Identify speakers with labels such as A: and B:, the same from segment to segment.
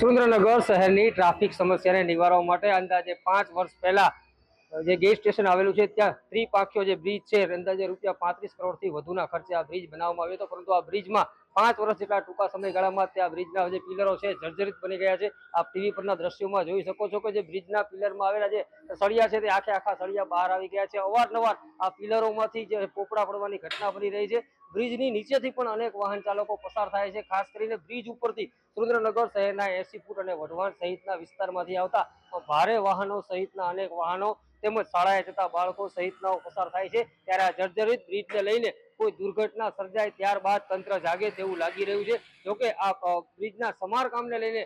A: સુરેન્દ્રનગર શહેરની ટ્રાફિક સમસ્યાને નિવારવા માટે અંદાજે પાંચ વર્ષ પહેલા જે ગેસ સ્ટેશન આવેલું છે, ત્યાં ત્રિપાખ્યો જે બ્રિજ છે અંદાજે રૂપિયા પાંત્રીસ કરોડથી વધુના ખર્ચે આ બ્રિજ બનાવવામાં આવ્યો હતો. પરંતુ આ બ્રિજમાં પાંચ વર્ષ જેટલા ટૂંકા સમયગાળામાં ત્યાં બ્રિજના જે પિલરો છે, જર્જરિત બની ગયા છે. આપ ટીવી પરના દ્રશ્યોમાં જોઈ શકો છો કે જે બ્રિજના પિલરમાં આવેલા જે સળિયા છે, તે આખે આખા સળિયા બહાર આવી ગયા છે. અવારનવાર આ પિલરોમાંથી જે પોપડા પડવાની ઘટના બની રહી છે. બ્રિજની નીચેથી પણ અનેક વાહન ચાલકો પસાર થાય છે. ખાસ કરીને બ્રિજ ઉપરથી સુરેન્દ્રનગર શહેરના એસી ફૂટ અને વઢવાણ સહિતના વિસ્તારમાંથી આવતા ભારે વાહનો સહિતના અનેક વાહનો તેમજ શાળાએ જતા બાળકો સહિતનાઓ પસાર થાય છે. ત્યારે આ જર્જરિત બ્રિજને લઈને કોઈ દુર્ઘટના સર્જાય ત્યારબાદ તંત્ર જાગે તેવું લાગી રહ્યું છે. જોકે આ બ્રિજના સમારકામને લઈને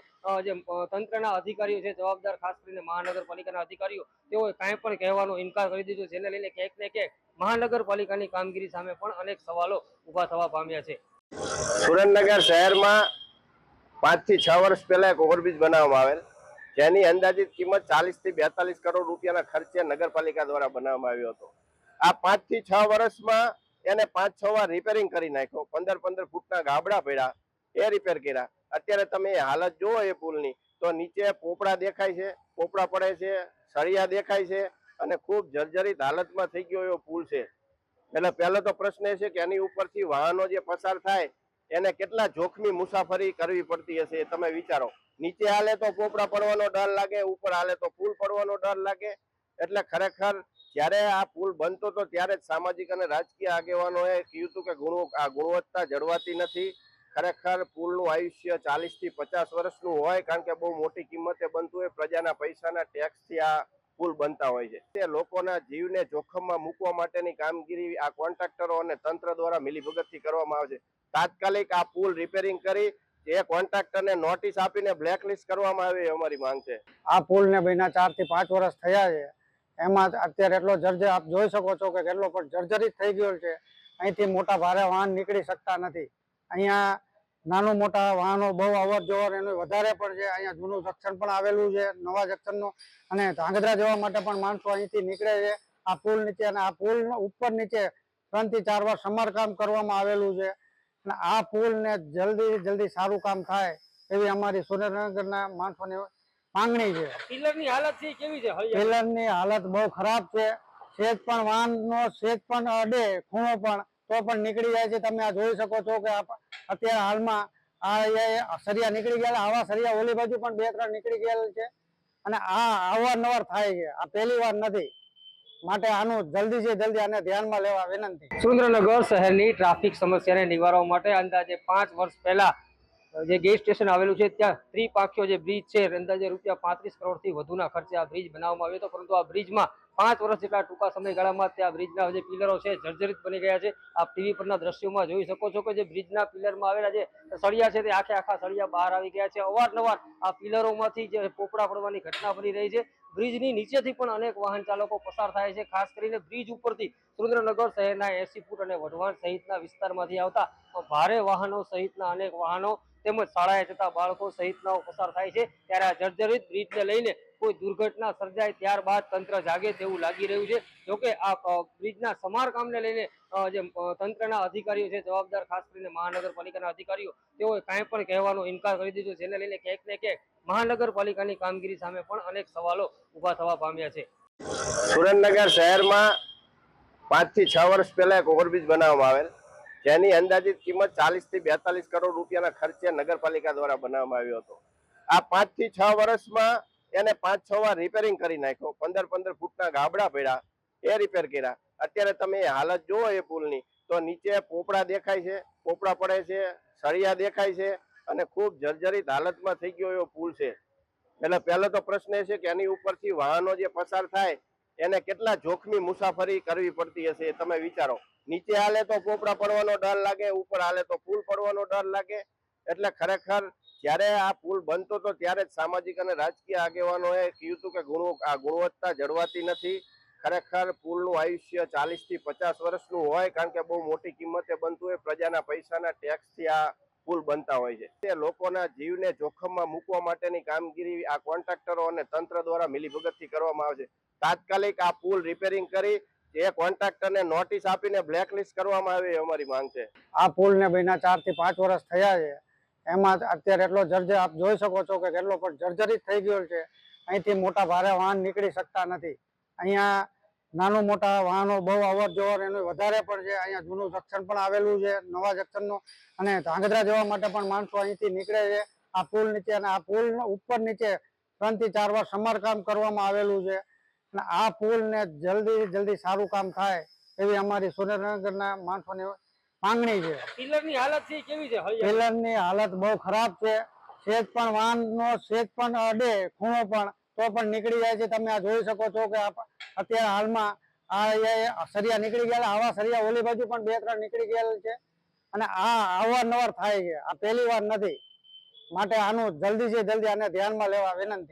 A: જે તંત્રના અધિકારીઓ છે, જવાબદાર ખાસ કરીને મહાનગરપાલિકાના અધિકારીઓ, તેઓએ કાંઈ પણ કહેવાનો ઇનકાર કરી દીધો જેને લઈને ક્યાંક ને ક્યાંક મહાનગરપાલિકાની કામગીરી સામે પણ અનેક સવાલો ઊભા થવા પામ્યા છે.
B: સુરેન્દ્રનગર શહેરમાં પાંચથી છ વર્ષ પહેલા એક ઓવરબ્રિજ બનાવવામાં આવેલ, જેની અંદાજિત કિંમત ચાલીસથી બેતાલીસ કરોડ રૂપિયાના ખર્ચે નગરપાલિકા દ્વારા બનાવવામાં આવ્યો હતો. આ પાંચથી છ વર્ષમાં એને પાંચ છ વાર રિપેરિંગ કરી નાખ્યો. પંદર પંદર ફૂટના ગાબડા પડ્યા. એ રિપેર કર્યા. અત્યારે તમે હાલત જુઓ એ પુલની. તો નીચે પોપડા દેખાય છે, પોપડા પડે છે, સળિયા દેખાય છે અને ખૂબ જર્જરિત હાલતમાં થઈ ગયો એવો પુલ છે. એટલે પહેલો તો પ્રશ્ન એ છે કે એની ઉપરથી વાહનો જે પસાર થાય, એને કેટલા જોખમી મુસાફરી કરવી પડતી હશે તમે વિચારો. નીચે હાલે તો પોપડા પડવાનો ડર લાગે, ઉપર હાલે તો પુલ પડવાનો ડર લાગે. એટલે ખરેખર જ્યારે આ પુલ બનતો હતો ત્યારે જ સામાજિક અને રાજકીય આગેવાનોએ કહ્યું હતું કે આ ગુણવત્તા જળવાતી નથી. ખરેખર પુલનું આયુષ્ય ચાલીસથી પચાસ વર્ષનું હોય કારણ કે બહુ મોટી કિંમતે બનતું હોય પ્રજાના પૈસાના ટેક્સથી આ પુલ બનતા હોય છે. તે લોકોના જીવને જોખમમાં મૂકવા માટેની કામગીરી આ કોન્ટ્રાક્ટરો અને તંત્ર દ્વારા મિલીભગતથી કરવામાં આવે છે. તાત્કાલિક આ પુલ રિપેરિંગ કરી એ કોન્ટ્રાક્ટરને નોટિસ આપીને બ્લેકલિસ્ટ કરવામાં આવે અમારી માંગ છે.
C: આ પુલને બન્યા ચારથી પાંચ વર્ષ થયા છે. એમાં અત્યારે એટલો જર્જર, આપ જોઈ શકો છો કે કેટલો પણ જર્જરિત થઈ ગયો છે. અહીંથી મોટા ભારે વાહન નીકળી શકતા નથી. અહીંયા નાનું મોટા વાહનો બહુ અવર જવર એનું વધારે પણ છે. અહીંયા જૂનું જંકશન પણ આવેલું છે, નવા જંકશનનું. અને ધાંગધ્રા જવા માટે પણ માણસો અહીંથી નીકળે છે. આ પુલ નીચે અને આ પુલ ઉપર નીચે ત્રણથી ચાર વાર સમારકામ કરવામાં આવેલું છે. અને આ પુલને જલ્દી જલ્દી સારું કામ થાય એવી અમારી સુરેન્દ્રનગરના માણસોની માંગણી છે.
A: પિલરની હાલત છે કેવી છે? હળિયા
C: પિલરની હાલત બહુ ખરાબ છે. સેજ પણ વાહનનો સેજ પણ અડે ખૂણો પણ. તો પણ નીકળી જાય છે. તમે આ જોઈ શકો છો કે અત્યારે હાલમાં આ સરિયા નીકળી ગયા આવા સરિયા ઓલી બાજુ પણ બે ત્રણ નીકળી ગયેલ છે. અને આ અવારનવાર થાય છે. આ પહેલી વાર નથી. માટે આનું જલ્દી છે જલ્દી આને ધ્યાનમાં લેવા વિનંતી.
A: સુરેન્દ્રનગર શહેરની ટ્રાફિક સમસ્યાને નિવારવા માટે અંદાજે પાંચ વર્ષ પહેલા જે ગેસ સ્ટેશન આવેલું છે, ત્યાં ત્રિપાખ્યો જે બ્રિજ છે અંદાજે રૂપિયા પાંત્રીસ કરોડથી વધુના ખર્ચે આ બ્રિજ બનાવવામાં આવ્યો હતો. પરંતુ આ બ્રિજમાં પાંચ વર્ષ જેટલા ટૂંકા સમયગાળામાં ત્યાં બ્રિજના જે પિલરો છે, જર્જરિત બની ગયા છે. આપ ટીવી પરના દ્રશ્યોમાં જોઈ શકો છો કે જે બ્રિજના પિલરમાં આવેલા જે સળિયા છે, તે આખે આખા સળિયા બહાર આવી ગયા છે. અવારનવાર આ પિલરોમાંથી જે પોપડા પડવાની ઘટના બની રહી છે. બ્રિજની નીચેથી પણ અનેક વાહન ચાલકો પસાર થાય છે. ખાસ કરીને બ્રિજ ઉપરથી સુરેન્દ્રનગર શહેરના એસી ફૂટ અને વઢવાણ સહિતના વિસ્તારમાંથી આવતા ભારે વાહનો સહિતના અનેક વાહનો તેમજ શાળાએ જતા બાળકો સહિતનાઓ પસાર થાય છે. ત્યારે આ જર્જરિત બ્રિજને લઈને કોઈ દુર્ઘટના સર્જાય ત્યારબાદ તંત્ર જાગે તેવું લાગી રહ્યું છે. જોકે આ બ્રિજના સમારકામને લઈને જે તંત્રના અધિકારીઓ છે, જવાબદાર ખાસ કરીને મહાનગરપાલિકાના અધિકારીઓ, તેઓએ કાંઈ પણ કહેવાનો ઇનકાર કરી દીધો. જેને લઈને ક્યાંક ને ક્યાંક મહાનગરપાલિકાની કામગીરી સામે પણ અનેક સવાલો ઊભા થવા પામ્યા છે.
B: સુરેન્દ્રનગર શહેરમાં પાંચથી છ વર્ષ પહેલાં એક ઓવરબ્રિજ બનાવવામાં આવેલ. જેની અંદાજિત કિંમત ચાલીસથી બેતાલીસ કરોડ રૂપિયાના ખર્ચે નગરપાલિકા દ્વારા બનાવવામાં આવ્યો હતો. આ પાંચથી છ વર્ષમાં એને પાંચ છ વાર રિપેરિંગ કરી નાખ્યો. પંદર પંદર ફૂટના ગાબડા પડ્યા. એ રિપેર કર્યા. અત્યારે તમે હાલત જુઓ એ પુલની, તો નીચે પોપડા દેખાય છે, પોપડા પડે છે, સળિયા દેખાય છે અને ખૂબ જર્જરિત હાલતમાં થઈ ગયો એવો પુલ છે. એટલે પહેલો તો પ્રશ્ન એ છે કે એની ઉપરથી વાહનો જે પસાર થાય, એને કેટલા જોખમી મુસાફરી કરવી પડતી હશે તમે વિચારો. નીચે હાલે તો પોપડા પડવાનો ડર લાગે, ઉપર હાલે તો પુલ પડવાનો ડર લાગે. એટલે ખરેખર જ્યારે આ પુલ બનતો હતો ત્યારે જ સામાજિક અને રાજકીય આગેવાનોએ કહ્યું હતું કે ગુણ આ ગુણવત્તા જળવાતી નથી. ખરેખર પુલનું આયુષ્ય ચાલીસથી પચાસ વર્ષનું હોય, કારણ કે બહુ મોટી કિંમતે બનતું હોય, પ્રજાના પૈસાના ટેક્સથી આ પુલ બનતા હોય છે. તે લોકોના જીવને જોખમમાં મૂકવા માટેની કામગીરી આ કોન્ટ્રાક્ટરો અને તંત્ર દ્વારા મિલીભગતથી કરવામાં આવે છે. તાત્કાલિક આ પુલ રિપેરિંગ કરી એ કોન્ટ્રાક્ટરને નોટિસ આપીને બ્લેકલિસ્ટ કરવામાં આવે અમારી માંગ છે.
C: આ પુલને ભાઈના ચારથી પાંચ વર્ષ થયા છે. એમાં અત્યારે એટલો જર્જર આપ જોઈ શકો છો કે કેટલો પણ જર્જરિત થઈ ગયો છે. અહીંથી મોટા ભારે વાહન નીકળી શકતા નથી. અહીંયા નાનું મોટા વાહનો બહુ અવર જવર એનું વધારે પણ છે. અહીંયા જૂનું જંકશન પણ આવેલું છે, નવા જંકશનનું. અને ધાંગધ્રા જવા માટે પણ માણસો અહીંથી નીકળે છે. આ પુલ નીચે અને આ પુલ ઉપર નીચે ત્રણથી ચાર વાર સમારકામ કરવામાં આવેલું છે. અને આ પુલ ને જલ્દી જલ્દી સારું કામ થાય એવી અમારી સુરેન્દ્રનગરના માણસોની માંગણી છે.
A: પિલરની હાલત છે કેવી છે
C: પિલરની હાલત બહુ ખરાબ છે. સેજ પણ વાહનનો સેજ પણ અડે ખૂણો પણ તો પણ નીકળી જાય છે. તમે આ જોઈ શકો છો કે અત્યારે હાલમાં આ સરિયા નીકળી ગયા આવા સરિયા ઓલી બાજુ પણ બે ત્રણ નીકળી ગયેલ છે. અને આ અવારનવાર થાય છે. આ પહેલી વાર નથી. માટે આનું જલ્દી છે જલ્દી આને ધ્યાનમાં લેવા વિનંતી.